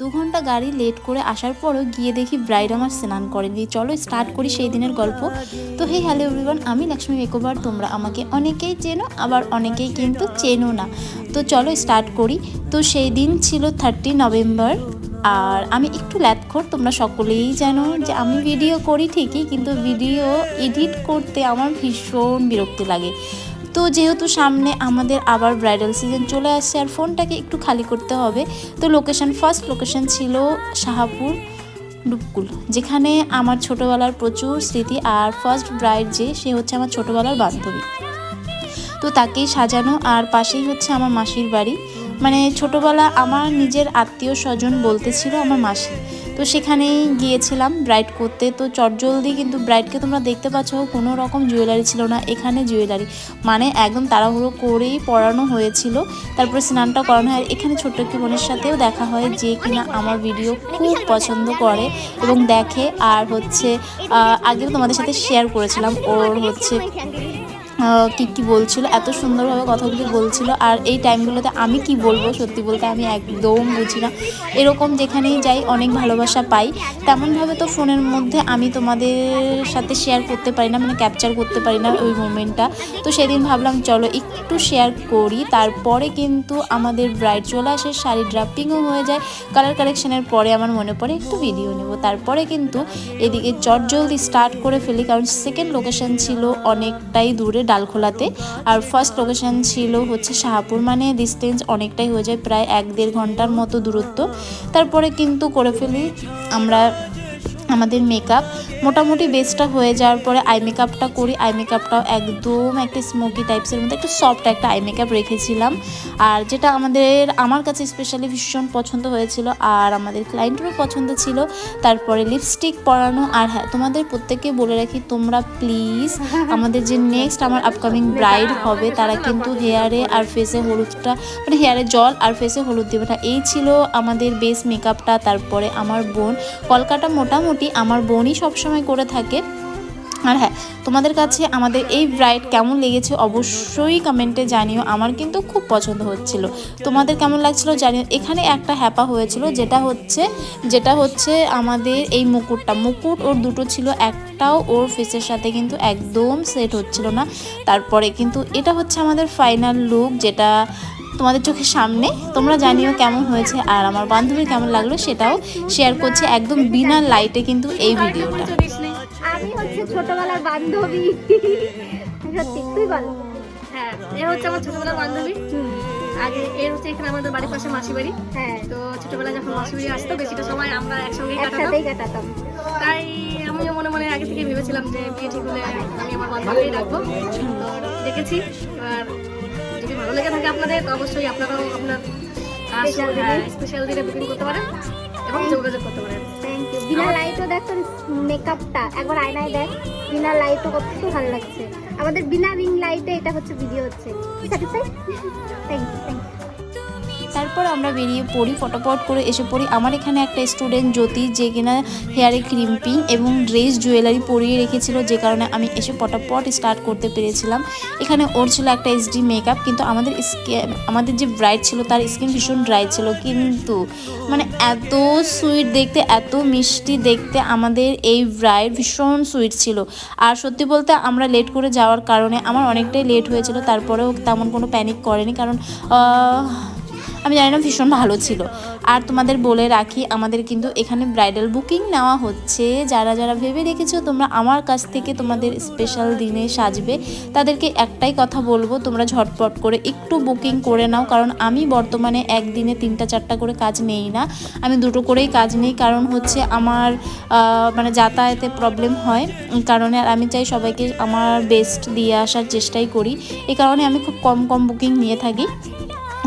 দু ঘণ্টা গাড়ি লেট করে আসার পরও গিয়ে দেখি ব্রাইড আমার স্নান করেনি। চলো স্টার্ট করি সেই দিনের গল্প। তো হে হ্যালো এভরিওয়ান আমি লক্ষ্মী মেকওভার। তোমরা আমাকে অনেকেই চেনো, আবার অনেকেই কিন্তু চেনো না। তো চলো স্টার্ট করি। তো সেই দিন ছিল থার্টি নভেম্বর, আর আমি একটু ল্যাথখোর তোমরা সকলেই জানো যে আমি ভিডিও করি ঠিকই, কিন্তু ভিডিও এডিট করতে আমার ভীষণ বিরক্তি লাগে। তো যেহেতু সামনে আমাদের আবার ব্রাইডাল সিজন চলে আসছে আর ফোনটাকে একটু খালি করতে হবে, তো লোকেশন ফার্স্ট লোকেশন ছিল শাহাপুর ডুবকুল, যেখানে আমার ছোটোবেলার প্রচুর স্মৃতি আর ফার্স্ট ব্রাইড যে, সে হচ্ছে আমার ছোটোবেলার বান্ধবী। তো তাকেই সাজানো আর পাশেই হচ্ছে আমার মাসির বাড়ি। মানে ছোটোবেলা আমার নিজের আত্মীয় স্বজন বলতে ছিল আমার মাসি। তো সেখানেই গিয়েছিলাম ব্রাইড করতে। তো চটজলদি কিন্তু ব্রাইডকে তোমরা দেখতে পাচ্ছ, কোনো রকম জুয়েলারি ছিল না, এখানে জুয়েলারি। মানে একদম তাড়াহুড়ো করেই পড়ানো হয়েছিল। তারপরে স্নানটা করানো হয়। এখানে ছোট্ট একটি বোনের সাথেও দেখা হয় যে কিনা আমার ভিডিও খুব পছন্দ করে এবং দেখে। আর হচ্ছে আগেও তোমাদের সাথে শেয়ার করেছিলাম, ওর হচ্ছে কি কি বলছিল? এত সুন্দরভাবে কথাগুলি বলছিল। আর এই টাইমগুলোতে আমি কি বলব সত্যি বলতে আমি একদম বুঝি না। এরকম যেখানেই যাই, অনেক ভালোবাসা পাই। তেমনভাবে তো ফোনের মধ্যে আমি তোমাদের সাথে শেয়ার করতে পারি না মানে ক্যাপচার করতে পারি না ওই মোমেন্টটা তো সেদিন ভাবলাম, চলো একটু শেয়ার করি। তারপরে কিন্তু আমাদের ব্রাইড চলে আসে, শাড়ি ড্রাপিংও হয়ে যায়। কালার কালেকশনের পরে আমার মনে পড়ে, একটু ভিডিও নেব। তারপরে কিন্তু এদিকে চট জলদি স্টার্ট করে ফেলি, কারণ সেকেন্ড লোকেশন ছিল অনেকটাই দূরে। ডালখোলাতে। আর ফার্স্ট লোকেশান ছিল হচ্ছে শাহাপুর। মানে ডিস্টেন্স অনেকটাই হয়ে যায়, প্রায় এক দেড় ঘণ্টার মতো দূরত্ব। তারপরে কিন্তু করে ফেলি, আমরা আমাদের মেকআপ মোটামুটি বেসটা হয়ে যাওয়ার পরে আই মেকআপটা করি। আই মেকআপটাও একদম একটা স্মোকি টাইপসের মধ্যে একটু সফট একটা আই মেকআপ রেখেছিলাম। আর যেটা আমাদের আমার কাছে স্পেশালি ভীষণ পছন্দ হয়েছিল আর আমাদের ক্লায়েন্টেরও পছন্দ ছিল। তারপরে লিপস্টিক পরানো। আর হ্যাঁ তোমাদের প্রত্যেককে বলে রাখি তোমরা প্লিজ আমাদের যে নেক্সট আমার আপকামিং ব্রাইড হবে তারা কিন্তু হেয়ারে আর ফেসে হলুদটা মানে হেয়ারে জল আর ফেসে হলুদ দেবে না। এই ছিল আমাদের বেস মেকআপটা তারপরে আমার বোন। কলকাতা মোটামুটি আমার বোনই সবসময় করে থাকে। আর হ্যাঁ তোমাদের কাছে আমাদের এই ব্রাইড কেমন লেগেছে অবশ্যই কমেন্টে জানিও। আমার কিন্তু খুব পছন্দ হচ্ছিল। তোমাদের কেমন লাগছিল জানিও। এখানে একটা হ্যাপা হয়েছিল যেটা হচ্ছে যেটা হচ্ছে আমাদের এই মুকুটটা। মুকুট ওর দুটো ছিল একটাও ওর ফেসের সাথে কিন্তু একদম সেট হচ্ছিল না। তারপরে কিন্তু এটা হচ্ছে আমাদের ফাইনাল লুক যেটা তোমাদের চোখের সামনে। তোমরা জানিও কেমন হয়েছে আর আমার বান্ধবীর কেমন লাগল সেটাও শেয়ার করছে একদম বিনা লাইটে কিন্তু এই ভিডিওটা ছোটবেলার বান্ধবী। সত্যি তুই বল। হ্যাঁ এ হচ্ছে আমার ছোটবেলার বান্ধবী। আগে এর হচ্ছে এখানে আমাদের বাড়ির পাশে মাসি বাড়ি। হ্যাঁ। তো ছোটবেলায় যখন মাসি বাড়ি আসতো বেশিটা সময় আমরা একসঙ্গেই কাটাতাম। তাই আমিও মনে মনে আগে থেকে ভেবেছিলাম যে বিয়ে ঠিক হলে আমি আমার বান্ধবীই রাখব দেখেছি। এবার যদি ভালো লেগে থাকে আপনাদের অবশ্যই আপনারাও আপনার। স্পেশাল দিনে। বুকিং করতে পারেন এবং যোগাযোগ করতে পারেন। থ্যাংক ইউ তোর মেকআপটা একবার আয়নায় দেখ। বিনা লাইটও কত ভালো লাগছে। আমাদের বিনা রিং লাইটে এটা হচ্ছে ভিডিও হচ্ছে। ঠিক আছে থ্যাংক ইউ থ্যাংক ইউ তারপর আমরা বেরিয়ে পড়ি ফটোপট করে এসে পড়ি। আমার এখানে একটা স্টুডেন্ট জ্যোতি যে কিনা হেয়ারে ক্রিম্পিং এবং ড্রেস জুয়েলারি পরিয়ে রেখেছিল, যে কারণে আমি এসে পটাপট স্টার্ট করতে পেরেছিলাম। এখানে ওর ছিল একটা এইচডি মেকআপ কিন্তু আমাদের আমাদের যে ব্রাইড ছিল তার স্কিন ভীষণ ড্রাই ছিল। কিন্তু মানে এত সুইট দেখতে, এত মিষ্টি দেখতে আমাদের এই ব্রাইড ভীষণ সুইট ছিল। আর সত্যি বলতে আমরা লেট করে যাওয়ার কারণে আমার অনেকটাই লেট হয়েছিল, তারপরেও তেমন কোনো প্যানিক করেনি। কারণ আমি জানি না, ভীষণ ভালো ছিল। আর তোমাদের বলে রাখি, আমাদের কিন্তু এখানে ব্রাইডাল বুকিং নেওয়া হচ্ছে। যারা যারা ভেবে রেখেছো, তোমরা আমার কাছ থেকে তোমাদের স্পেশাল দিনে সাজবে। তাদেরকে একটাই কথা বলব, তোমরা ঝটপট করে একটু বুকিং করে নাও। কারণ আমি বর্তমানে একদিনে তিনটা, চারটা করে কাজ নেই না। আমি দুটো করেই কাজ নেই, কারণ হচ্ছে আমার মানে যাতায়াতে প্রবলেম হয়। কারণে আমি চাই সবাইকে আমার বেস্ট দিয়ে আসার চেষ্টাই করি। এই কারণে আমি খুব কম কম বুকিং নিয়ে থাকি।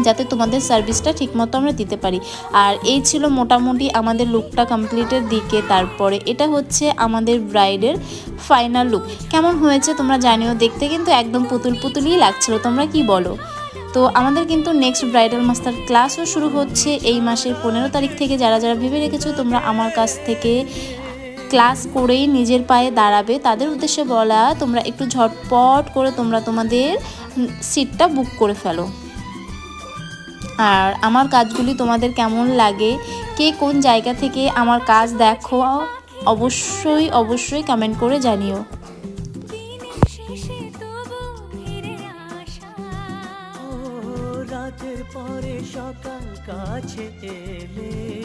যাতে তোমাদের সার্ভিসটা ঠিকমতো আমরা দিতে পারি। আর এই ছিল মোটামুটি আমাদের লুকটা কমপ্লিটের দিকে। তারপরে এটা হচ্ছে আমাদের ব্রাইডের ফাইনাল লুক কেমন হয়েছে তোমরা জানিও। দেখতে কিন্তু একদম পুতুল পুতুলই লাগছিল। তোমরা কি বলো? তো আমাদের কিন্তু নেক্সট ব্রাইডাল মাস্টার ক্লাসও শুরু হচ্ছে এই মাসের পনেরো তারিখ থেকে। যারা যারা ভেবে রেখেছো, তোমরা আমার কাছ থেকে ক্লাস করেই নিজের পায়ে দাঁড়াবে। তাদের উদ্দেশ্যে বলা, তোমরা একটু ঝটপট করে তোমরা তোমাদের সিটটা বুক করে ফেলো। আর আমার কাজগুলি তোমাদের কেমন লাগে? কে কোন জায়গা থেকে আমার কাজ দেখো? অবশ্যই অবশ্যই কমেন্ট করে জানিও। পরে সকাল কাছে এলে।